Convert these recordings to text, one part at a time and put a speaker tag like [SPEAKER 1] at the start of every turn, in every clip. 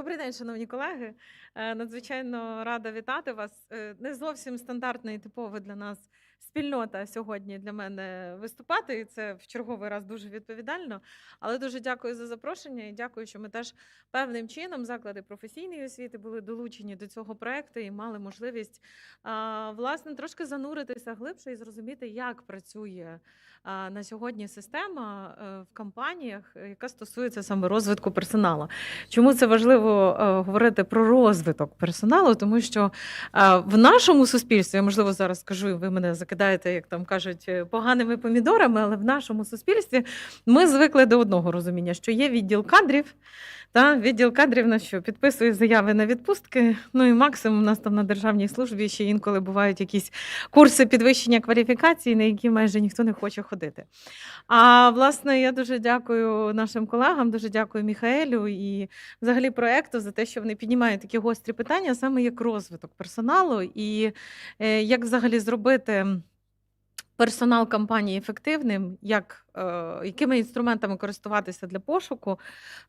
[SPEAKER 1] Добрий день, шановні колеги. Е, Надзвичайно рада вітати вас. Е, Не зовсім стандартний і для нас спільнота сьогодні для мене виступати. І це в черговий раз дуже відповідально. Але дуже дякую за запрошення і дякую, що ми теж певним чином заклади професійної освіти були долучені до цього проекту і мали можливість власне трошки зануритися глибше і зрозуміти, як працює на сьогодні система е, в компаніях, яка стосується саме розвитку персоналу. Чому це важливо е, говорити про розвиток персоналу? Тому що е, в нашому суспільстві, я можливо зараз скажу, ви мене закидаєте, як там кажуть, е, поганими помідорами, але в нашому суспільстві ми звикли до одного розуміння, що є відділ кадрів. Та відділ кадрів на що підписує заяви на відпустки. Ну і максимум у нас там на державній службі ще інколи бувають якісь курси підвищення кваліфікації, на які майже ніхто не хоче ходити. А власне, я дуже дякую нашим колегам, дуже дякую Міхаелю і взагалі проекту за те, що вони піднімають такі гострі питання, саме як розвиток персоналу, і е, як взагалі зробити. Персонал компанії ефективним, як, якими інструментами користуватися для пошуку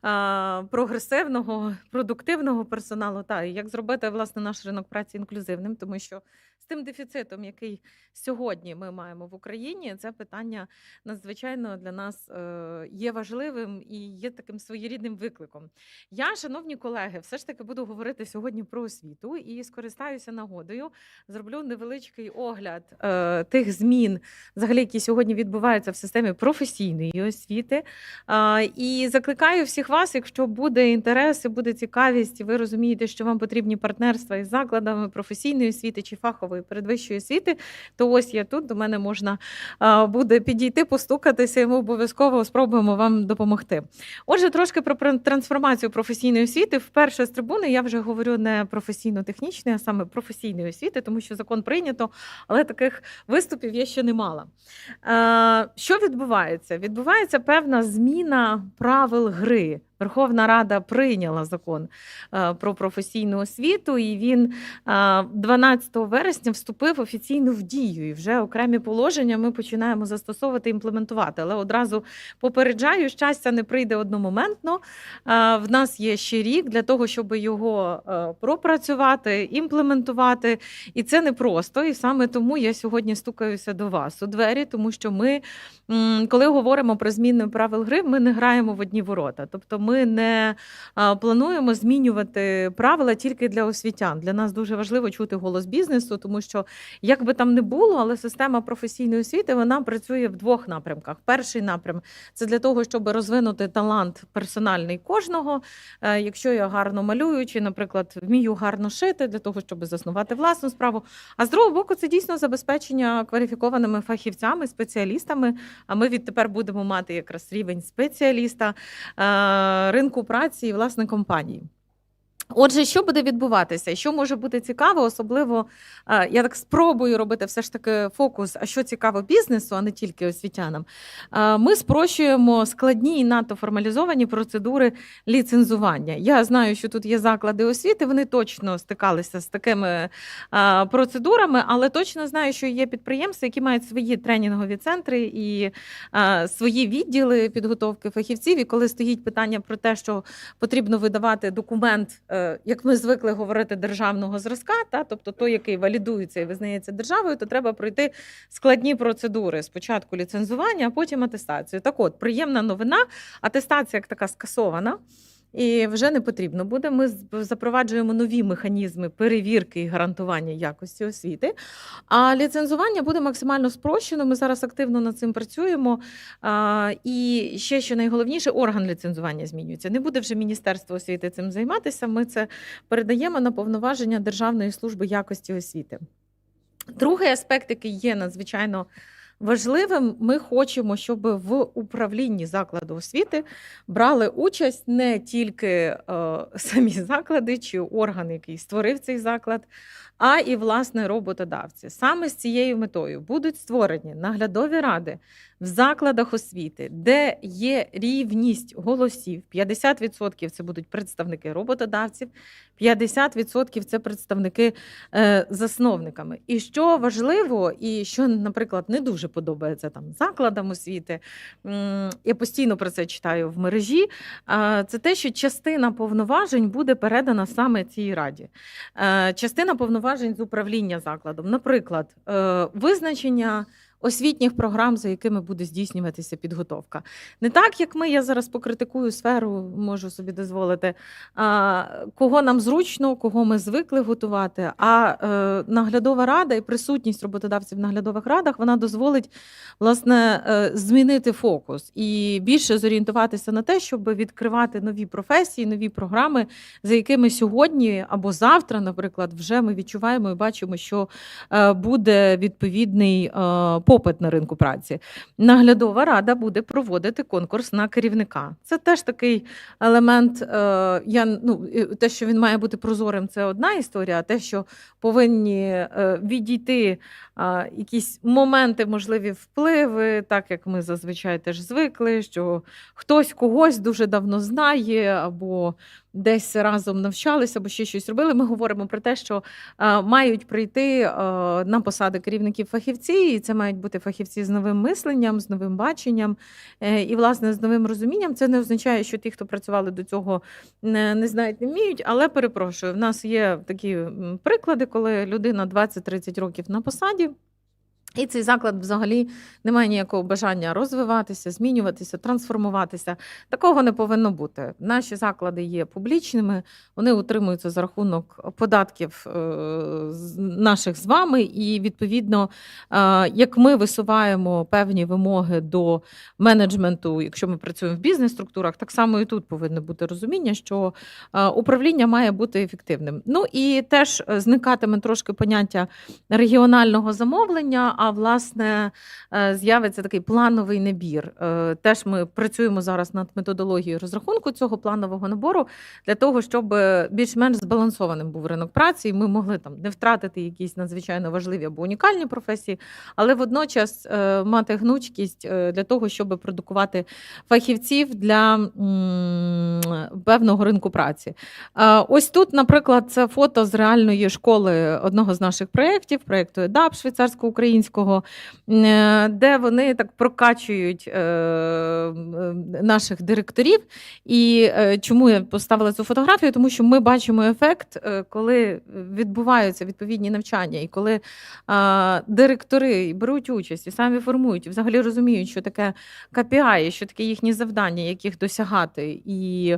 [SPEAKER 1] е, прогресивного, продуктивного персоналу, та як зробити власне наш ринок праці інклюзивним, тому що з тим дефіцитом, який сьогодні ми маємо в Україні, це питання надзвичайно для нас е, є важливим і є таким своєрідним викликом. Я, шановні колеги, все ж таки буду говорити сьогодні про освіту і скористаюся нагодою. Зроблю невеличкий огляд е, тих змін, взагалі, які сьогодні відбуваються в системі професійної освіти. І закликаю всіх вас, якщо буде інтерес і буде цікавість, і ви розумієте, що вам потрібні партнерства із закладами професійної освіти чи фахової передвищої освіти, то ось я тут до мене можна буде підійти, постукатися, і ми обов'язково спробуємо вам допомогти. Отже, трошки про трансформацію професійної освіти. Вперше з трибуни я вже говорю не професійно-технічної, а саме професійної освіти, тому що закон прийнято, але таких виступів я ще не мала. Що відбувається? Відбувається певна зміна правил гри. Верховна Рада прийняла закон е, про професійну освіту, і він е, 12 вересня вступив офіційно в дію. І вже окремі положення ми починаємо застосовувати і імплементувати. Але одразу попереджаю, щастя не прийде одномоментно. Е, В нас є ще рік для того, щоб його е, пропрацювати, імплементувати. І це непросто. І саме тому я сьогодні стукаюся до вас у двері, тому що ми, коли говоримо про зміни правил гри, ми не граємо в одні ворота. Тобто ми не плануємо змінювати правила тільки для освітян. Для нас дуже важливо чути голос бізнесу, тому що як би там не було, але система професійної освіти вона працює в двох напрямках. Перший напрям це для того, щоб розвинути талант персональний кожного. Е, Якщо я гарно малюю, чи, наприклад, вмію гарно шити для того, щоб заснувати власну справу. А з другого боку, це дійсно забезпечення кваліфікованими фахівцями, спеціалістами. А ми відтепер будемо мати якраз рівень спеціаліста е, ринку праці і власне компанії. Отже, що буде відбуватися? Що може бути цікаво, особливо е, я так спробую робити все ж таки фокус, а що цікаво бізнесу, а не тільки освітянам. Е, Ми спрощуємо складні і надто формалізовані процедури ліцензування. Я знаю, що тут є заклади освіти, вони точно стикалися з такими е, процедурами, але точно знаю, що є підприємства, які мають свої тренінгові центри і свої відділи підготовки фахівців. І коли стоїть питання про те, що потрібно видавати документ, як ми звикли говорити, державного зразка, та тобто той, який валідується і визнається державою, то треба пройти складні процедури. Спочатку ліцензування, а потім атестацію. Так от, приємна новина, атестація як така скасована. І вже не потрібно буде. Ми запроваджуємо нові механізми перевірки і гарантування якості освіти. А ліцензування буде максимально спрощено. Ми зараз активно над цим працюємо. І ще що найголовніше, орган ліцензування змінюється. Не буде вже Міністерство освіти цим займатися. Ми це передаємо на повноваження Державної служби якості освіти. Другий аспект, який є надзвичайно важливим, ми хочемо, щоб в управлінні закладу освіти брали участь не тільки е, самі заклади чи орган, який створив цей заклад, а і власне роботодавці. Саме з цією метою будуть створені наглядові ради в закладах освіти, де є рівність голосів, 50% це будуть представники роботодавців, 50% це представники е, засновниками. І що важливо, і що, наприклад, не дуже подобається там закладам освіти, я постійно про це читаю в мережі. а, Це те, що частина повноважень буде передана саме цій раді. Е, Частина повноважень з управління закладом, наприклад, е, визначення. Освітніх програм, за якими буде здійснюватися підготовка, не так як ми. Я зараз покритикую сферу, можу собі дозволити, кого нам зручно, кого ми звикли готувати. А е, наглядова рада і присутність роботодавців в наглядових радах вона дозволить власне е, змінити фокус і більше зорієнтуватися на те, щоб відкривати нові професії, нові програми, за якими сьогодні або завтра, наприклад, вже ми відчуваємо і бачимо, що е, буде відповідний попит на ринку праці. Наглядова рада буде проводити конкурс на керівника. Це теж такий елемент. е, Я ну те, що він має бути прозорим, це одна історія. А те, що повинні е, відійти а, якісь моменти, можливі впливи, так як ми зазвичай теж звикли, що хтось когось дуже давно знає, або десь разом навчалися, або ще щось робили. Ми говоримо про те, що а, мають прийти а, на посади керівників фахівці, і це мають бути фахівці з новим мисленням, з новим баченням е, і, власне, з новим розумінням. Це не означає, що ті, хто працювали до цього, не знають, не вміють. Але перепрошую, в нас є такі приклади, коли людина 20-30 років на посаді. І цей заклад взагалі не має ніякого бажання розвиватися, змінюватися, трансформуватися. Такого не повинно бути. Наші заклади є публічними, вони утримуються за рахунок податків е, наших з вами. І відповідно, е, як ми висуваємо певні вимоги до менеджменту, якщо ми працюємо в бізнес-структурах, так само і тут повинно бути розуміння, що е, управління має бути ефективним. Ну і теж зникатиме трошки поняття регіонального замовлення, а власне е, з'явиться такий плановий набір. Е, Теж ми працюємо зараз над методологією розрахунку цього планового набору для того, щоб більш-менш збалансованим був ринок праці, і ми могли там не втратити якісь надзвичайно важливі або унікальні професії, але водночас е, мати гнучкість для того, щоб продукувати фахівців для певного ринку праці. Ось тут, наприклад, це фото з реальної школи одного з наших проєктів, проєкту ЕДАП швейцарсько-українського, е, де вони так прокачують е, наших директорів. І е, чому я поставила цю фотографію? Тому що ми бачимо ефект, коли відбуваються відповідні навчання, і коли директори беруть участь і самі формують, і взагалі розуміють, що таке KPI, що таке їхні завдання, яких досягати, і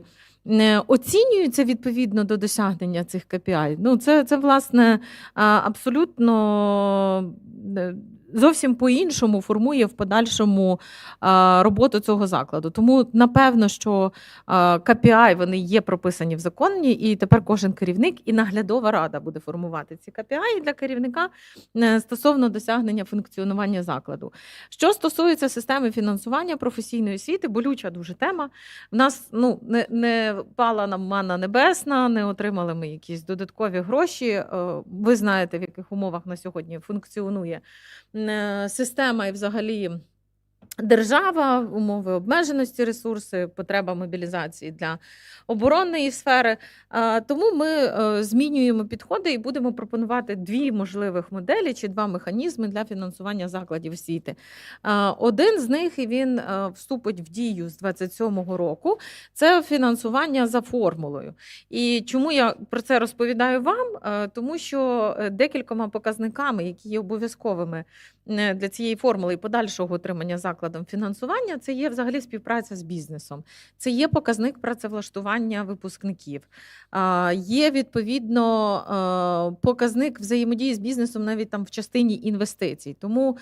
[SPEAKER 1] оцінюються відповідно до досягнення цих KPI. Ну, це, це власне абсолютно е, зовсім по-іншому формує в подальшому роботу цього закладу. Тому напевно, що KPI вони є прописані в законі, і тепер кожен керівник і наглядова рада буде формувати ці KPI для керівника е, стосовно досягнення функціонування закладу. Що стосується системи фінансування професійної освіти, болюча дуже тема. В нас ну не, не пала нам манна небесна, не отримали ми якісь додаткові гроші. Е, Ви знаєте, в яких умовах на сьогодні функціонує система і взагалі. Держава, умови обмеженості ресурси, потреба мобілізації для оборонної сфери. Тому ми е, змінюємо підходи і будемо пропонувати дві можливих моделі чи два механізми для фінансування закладів освіти. Один з них і він е, вступить в дію з 27-го року. Це фінансування за формулою. І чому я про це розповідаю вам? Е, Тому що декількома показниками, які є обов'язковими для цієї формули і подальшого отримання закладом фінансування, це є взагалі співпраця з бізнесом. Це є показник працевлаштування випускників. Є відповідно показник взаємодії з бізнесом навіть там в частині інвестицій. Тому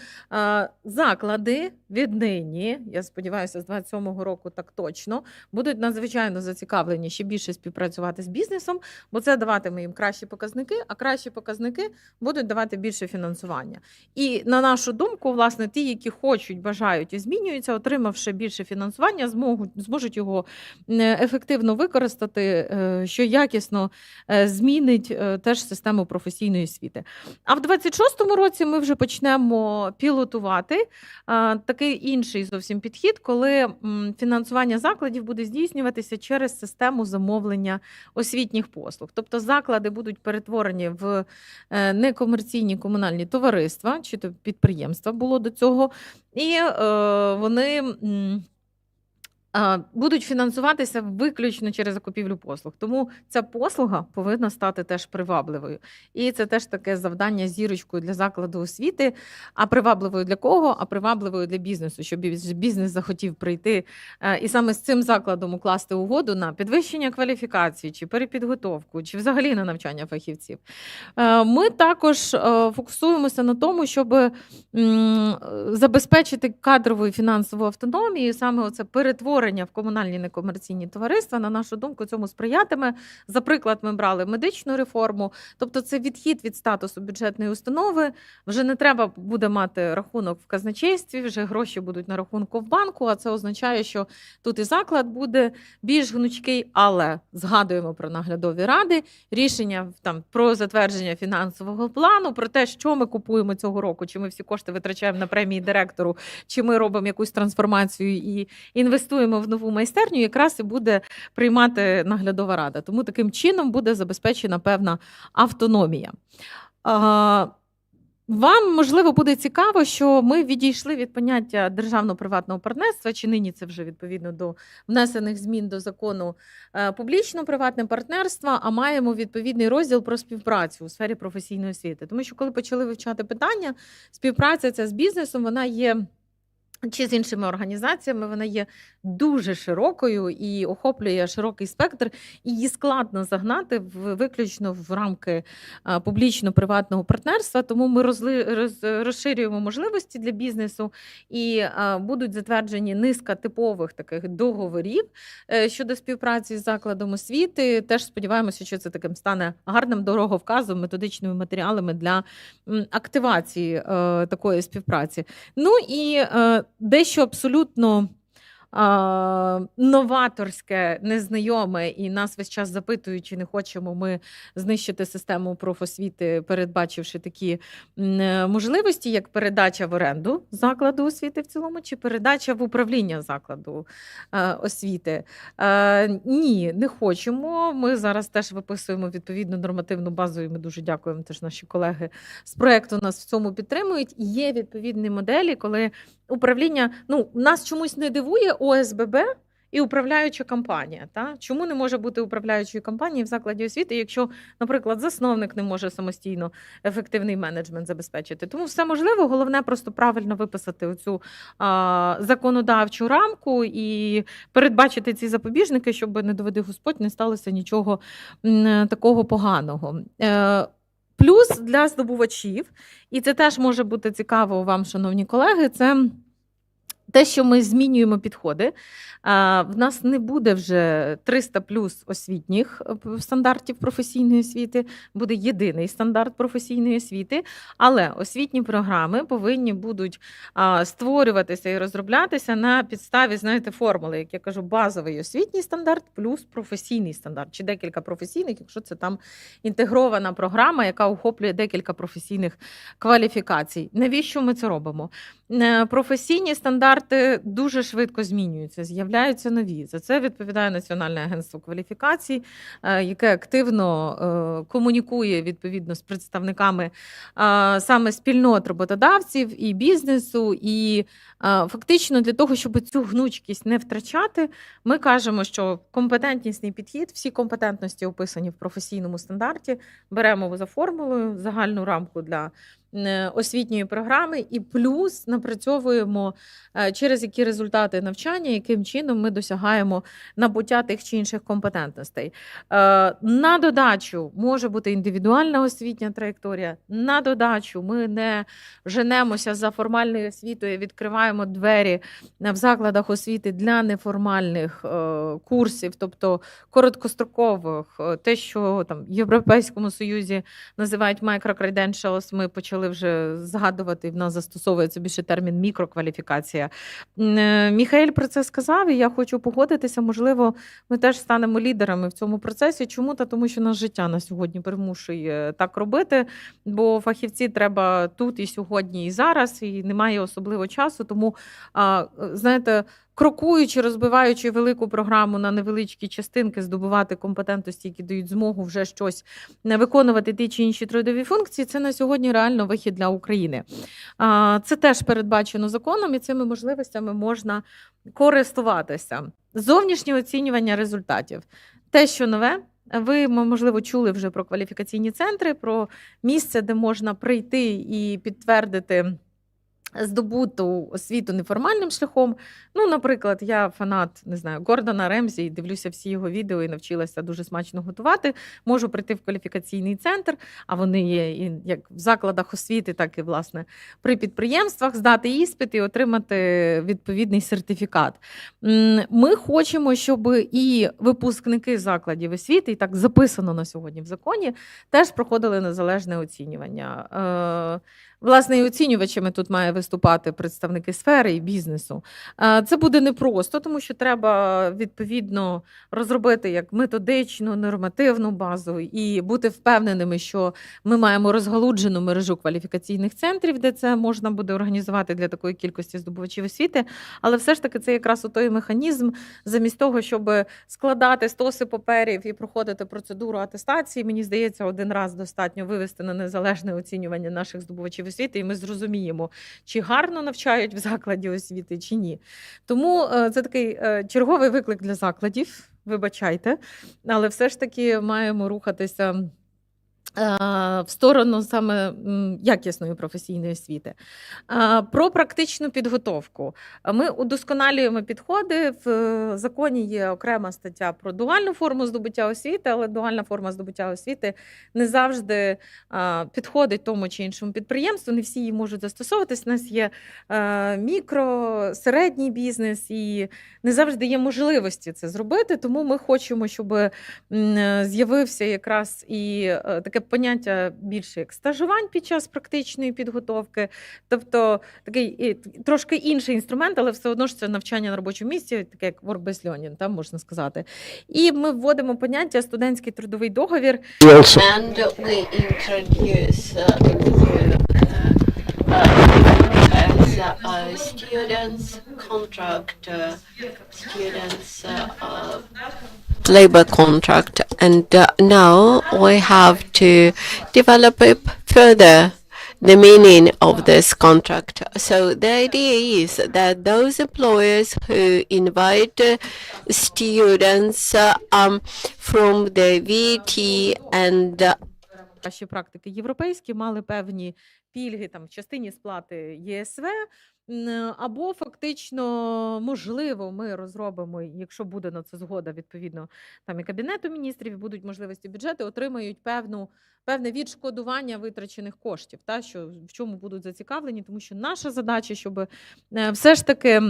[SPEAKER 1] заклади віднині, я сподіваюся, з 27-го року так точно будуть надзвичайно зацікавлені ще більше співпрацювати з бізнесом, бо це даватиме їм кращі показники, а кращі показники будуть давати більше фінансування. І на нашу думку, власне, ті, які хочуть, бажають зростають і змінюються, отримавши більше фінансування, зможуть, зможуть його е, ефективно використати, е, що якісно е, змінить теж систему професійної освіти. А в 26-му році ми вже почнемо пілотувати такий інший зовсім підхід, коли фінансування закладів буде здійснюватися через систему замовлення освітніх послуг. Тобто заклади будуть перетворені в некомерційні комунальні товариства чи то підприємства було до цього, і е, вони. Будуть фінансуватися виключно через закупівлю послуг. Тому ця послуга повинна стати теж привабливою. І це теж таке завдання зірочкою для закладу освіти. А привабливою для кого? А привабливою для бізнесу, щоб бізнес захотів прийти е, і саме з цим закладом укласти угоду на підвищення кваліфікації, чи перепідготовку, чи взагалі на навчання фахівців. Е, Ми також е, фокусуємося на тому, щоб забезпечити кадрову і фінансову автономію, саме оце перетворення в комунальні некомерційні товариства. На нашу думку, цьому сприятиме. За приклад, ми брали медичну реформу, тобто це відхід від статусу бюджетної установи. Вже не треба буде мати рахунок в казначействі, вже гроші будуть на рахунку в банку. А це означає, що тут і заклад буде більш гнучкий, але згадуємо про наглядові ради, рішення там про затвердження фінансового плану, про те, що ми купуємо цього року, чи ми всі кошти витрачаємо на премії директору, чи ми робимо якусь трансформацію і інвестуємо в нову майстерню, якраз і буде приймати наглядова рада. Тому таким чином буде забезпечена певна автономія. Вам можливо буде цікаво, що ми відійшли від поняття державно-приватного партнерства, чи нині це вже відповідно до внесених змін до закону е, публічно-приватне партнерство, а маємо відповідний розділ про співпрацю у сфері професійної освіти. Тому що коли почали вивчати питання, співпраця ця з бізнесом, вона є. Чи з іншими організаціями вона є дуже широкою і охоплює широкий спектр, і її складно загнати в виключно в рамки публічно-приватного партнерства. Тому ми розли, роз, розширюємо можливості для бізнесу і а, будуть затверджені низка типових таких договорів е, щодо співпраці з закладом освіти. Теж сподіваємося, що це таким стане гарним дороговказом, методичними матеріалами для активації е, такої співпраці. Ну і е, дещо абсолютно а, новаторське, незнайоме, і нас весь час запитують, чи не хочемо ми знищити систему профосвіти, передбачивши такі е, можливості, як передача в оренду закладу освіти в цілому, чи передача в управління закладу е, освіти. Е, ні, не хочемо. Ми зараз теж виписуємо відповідну нормативну базу, і ми дуже дякуємо. Теж наші колеги з проекту нас в цьому підтримують. І Є відповідні моделі, коли управління ну нас чомусь не дивує ОСББ. І управляюча компанія. Та? Чому не може бути управляючою компанією в закладі освіти, якщо, наприклад, засновник не може самостійно ефективний менеджмент забезпечити? Тому все можливо, головне просто правильно виписати оцю а, законодавчу рамку і передбачити ці запобіжники, щоб не доведи Господь, не сталося нічого такого поганого. Е, Плюс для здобувачів, і це теж може бути цікаво вам, шановні колеги. Це те, що ми змінюємо підходи. В нас не буде вже 300 плюс освітніх е, стандартів професійної освіти, буде єдиний стандарт професійної освіти, але освітні програми повинні будуть створюватися і розроблятися на підставі, знаєте, формули, як я кажу, базовий освітній стандарт плюс професійний стандарт, чи декілька професійних, якщо це там інтегрована програма, яка охоплює декілька професійних кваліфікацій. Навіщо ми це робимо? Е, Професійні стандарти дуже швидко змінюються, з'являються нові. За це відповідає Національне агентство кваліфікацій, е, яке активно е, комунікує відповідно з представниками саме спільнот роботодавців і бізнесу. І фактично для того, щоб цю гнучкість не втрачати, ми кажемо, що компетентнісний підхід, всі компетентності описані в професійному стандарті, беремо за формулою загальну рамку для освітньої програми, і плюс напрацьовуємо е, через які результати навчання, яким чином ми досягаємо набуття тих чи інших компетентностей. Е, На додачу може бути індивідуальна освітня траєкторія. На додачу ми не женемося за формальною освітою, відкриваємо двері в закладах освіти для неформальних е, курсів, тобто короткострокових, е, те, що там в Європейському Союзі називають micro-credentials, ми почали почали вже згадувати. В нас застосовується більше термін мікрокваліфікація. Е, Міхаель про це сказав, і я хочу погодитися. Можливо, ми теж станемо лідерами в цьому процесі. Чому? Та тому, що наше життя на сьогодні примушує так робити, бо фахівці треба тут і сьогодні, і зараз, і немає особливо часу. Тому, знаєте, крокуючи, розбиваючи велику програму на невеличкі частинки, здобувати компетентності, які дають змогу вже щось не виконувати ті чи інші трудові функції, це на сьогодні реально вихід для України. Це теж передбачено законом, і цими можливостями можна користуватися. Зовнішнє оцінювання результатів. Те, що нове. Ви, можливо, чули вже про кваліфікаційні центри, про місце, де можна прийти і підтвердити здобуту освіту неформальним шляхом. Ну, наприклад, я фанат не знаю Гордона Ремзі, дивлюся всі його відео і навчилася дуже смачно готувати. Можу прийти в кваліфікаційний центр, а вони є і як в закладах освіти, так і власне при підприємствах, здати іспит і отримати відповідний сертифікат. Ми хочемо, щоб і випускники закладів освіти, і так записано на сьогодні в законі, теж проходили незалежне оцінювання. Власне, і оцінювачами тут має виступати представники сфери і бізнесу. Це буде непросто, тому що треба відповідно розробити як методичну, нормативну базу і бути впевненими, що ми маємо розгалуджену мережу кваліфікаційних центрів, де це можна буде організувати для такої кількості здобувачів освіти. Але все ж таки це якраз той механізм, замість того, щоб складати стоси паперів і проходити процедуру атестації. Мені здається, один раз достатньо вивести на незалежне оцінювання наших здобувачів освіти, і ми зрозуміємо, чи гарно навчають в закладі освіти, чи ні. Тому е, це такий е, черговий виклик для закладів. Вибачайте, але все ж таки маємо рухатися. Е, В сторону саме якісної професійної освіти. Е, Про практичну підготовку. Ми удосконалюємо підходи. В е, законі є окрема стаття про дуальну форму здобуття освіти, але дуальна форма здобуття освіти не завжди підходить тому чи іншому підприємству. Не всі її можуть застосовуватись. У нас є мікро, середній бізнес, і не завжди є можливості це зробити. Тому ми хочемо, щоб з'явився якраз і таке поняття більше як стажувань під час практичної підготовки. Тобто такий трошки інший інструмент, але все одно ж це навчання на робочому місці, таке як work-based learning, там можна сказати. І ми вводимо поняття студентський трудовий договір.
[SPEAKER 2] And we introduce uh, new, uh, as uh, uh, students contract, uh, students uh, uh, labor contract, and uh, now we have to develop it further the meaning of this contract. So the idea is that those employers who invite uh, students uh, um, from the VT and uh,
[SPEAKER 1] кращі практики європейські мали певні пільги там в частині сплати ЄСВ. Або фактично, можливо, ми розробимо, якщо буде на це згода, відповідно, там і кабінету міністрів, і будуть можливості бюджети, отримають певну певне відшкодування витрачених коштів, та що в чому будуть зацікавлені, тому що наша задача, щоб е, все ж таки.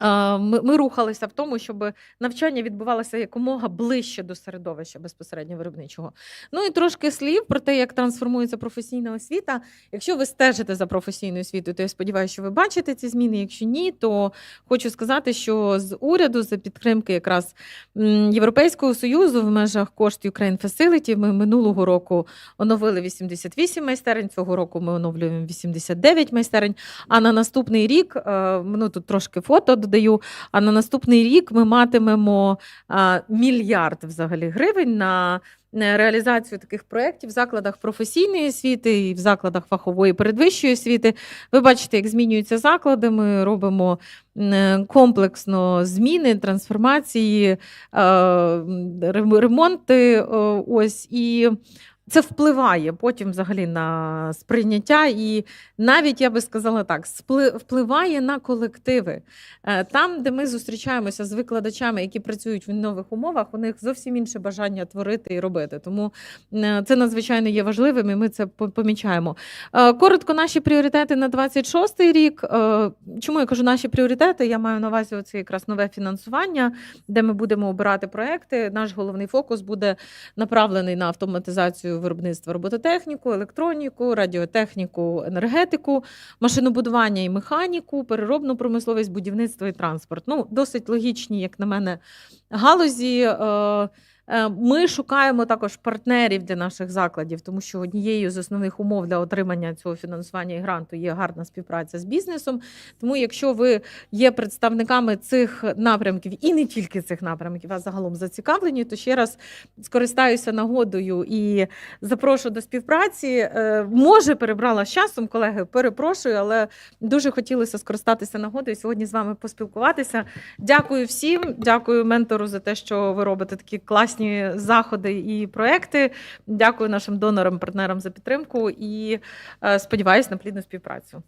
[SPEAKER 1] Ми, ми рухалися в тому, щоб навчання відбувалося якомога ближче до середовища безпосередньо виробничого. Ну і трошки слів про те, як трансформується професійна освіта. Якщо ви стежите за професійною освітою, то я сподіваюся, що ви бачите ці зміни. Якщо ні, то хочу сказати, що з уряду за підтримки якраз Європейського союзу в межах кошт Ukraine Facility ми минулого року оновили 88 майстерень. Цього року ми оновлюємо 89 майстерень. А на наступний рік, е, ну тут трошки фото додаю. А на наступний рік ми матимемо мільярд взагалі гривень на е, реалізацію таких проєктів в закладах професійної освіти і в закладах фахової передвищої освіти. Ви бачите, як змінюються заклади. Ми робимо комплексно зміни, трансформації, е, ремонти. е, Ось і. Це впливає потім взагалі на сприйняття, і навіть я би сказала так, впливає на колективи. Е, Там, де ми зустрічаємося з викладачами, які працюють в нових умовах, у них зовсім інше бажання творити і робити. Тому е, це надзвичайно є важливим, і ми це помічаємо. Е, Коротко, наші пріоритети на 26-й рік. Чому я кажу наші пріоритети? Я маю на увазі оце якраз нове фінансування, де ми будемо обирати проекти. Наш головний фокус буде направлений на автоматизацію виробництва робототехніку, електроніку, радіотехніку, енергетику, машинобудування і механіку, переробну промисловість, будівництво і транспорт. Ну, досить логічні, як на мене, галузі. Е, Ми шукаємо також партнерів для наших закладів, тому що однією з основних умов для отримання цього фінансування і гранту є гарна співпраця з бізнесом. Тому, якщо ви є представниками цих напрямків і не тільки цих напрямків, а загалом зацікавлені, то ще раз скористаюся нагодою і запрошую до співпраці. Е, Може, перебрала з часом, колеги, перепрошую, але дуже хотілося скористатися нагодою сьогодні з вами поспілкуватися. Дякую всім, дякую ментору за те, що ви робите такі класні заходи і проекти. Дякую нашим донорам, партнерам за підтримку і е, сподіваюся на плідну співпрацю.